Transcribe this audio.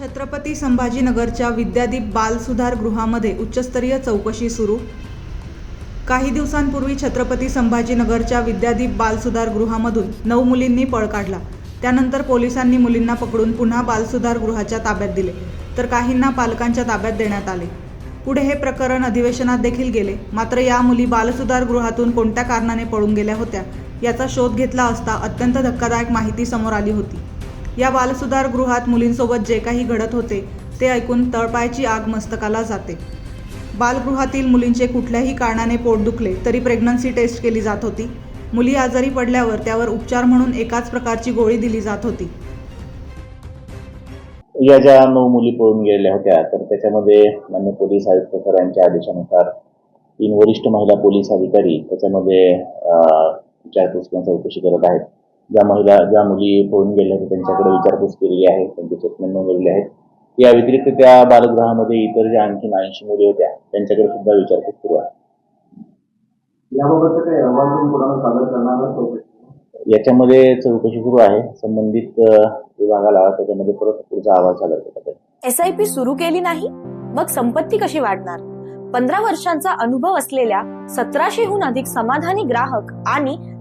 छत्रपती संभाजीनगरच्या विद्यादीप बाल सुधार गृहामध्ये उच्चस्तरीय चौकशी सुरू. काही दिवसांपूर्वी छत्रपती संभाजीनगरच्या विद्यादीप बाल सुधार गृहामधून नऊ मुलींनी पळ काढला. त्यानंतर पोलिसांनी मुलींना पकडून पुन्हा बाल सुधार गृहाच्या ताब्यात दिले तर काहींना पालकांच्या ताब्यात देण्यात आले. पुढे हे प्रकरण अधिवेशनात देखील गेले मात्र या मुली बालसुधार गृहातून कोणत्या कारणाने पळून गेल्या होत्या याचा शोध घेतला असता अत्यंत धक्कादायक माहिती समोर आली होती. या बालसुधार गृहात मुलींसोबत जे काही घडत होते ते ऐकून तळपायची आग मस्तकाला जाते. बालगृहातील मुलींचे कुठल्याही कारणाने पोट दुखले तरी प्रेग्नन्सी टेस्ट केली जात होती. मुली आजारी पडल्यावर त्यावर उपचार म्हणून एकाच प्रकारची गोळी दिली जात होती. या ज्या नऊ मुली पळून गेलेल्या होत्या तर त्याच्यामध्ये मान्य पोलीस आयुक्त सरांच्या आदेशानुसार तीन वरिष्ठ महिला पोलीस अधिकारी त्याच्यामध्ये विचारपूस चौकशी करत आहेत ज्या महिला ज्या मुली पळून गेल्या होत्या त्यांच्याकडे विचारपूस केलेली आहे त्यांचे स्टेटमेंट नोंदवलेले आहेत. या व्यतिरिक्त त्या बालगृहामध्ये इतर ज्या आणखी ऐंशी मुली होत्या त्यांच्याकडे सुद्धा विचारपूस सुरू आहे. आहात? याच्यामध्ये चौकशी सुरू आहे. संबंधित विभागाला त्याच्यामध्ये परत पुढचा अहवाल सादर करतात आहे एस आय पी सुरू केली नाही? मग संपत्ती कशी वाढणार? पंधरा वर्षांचा अनुभव असलेल्या सतराशेहून अधिक समाधानी ग्राहक आणि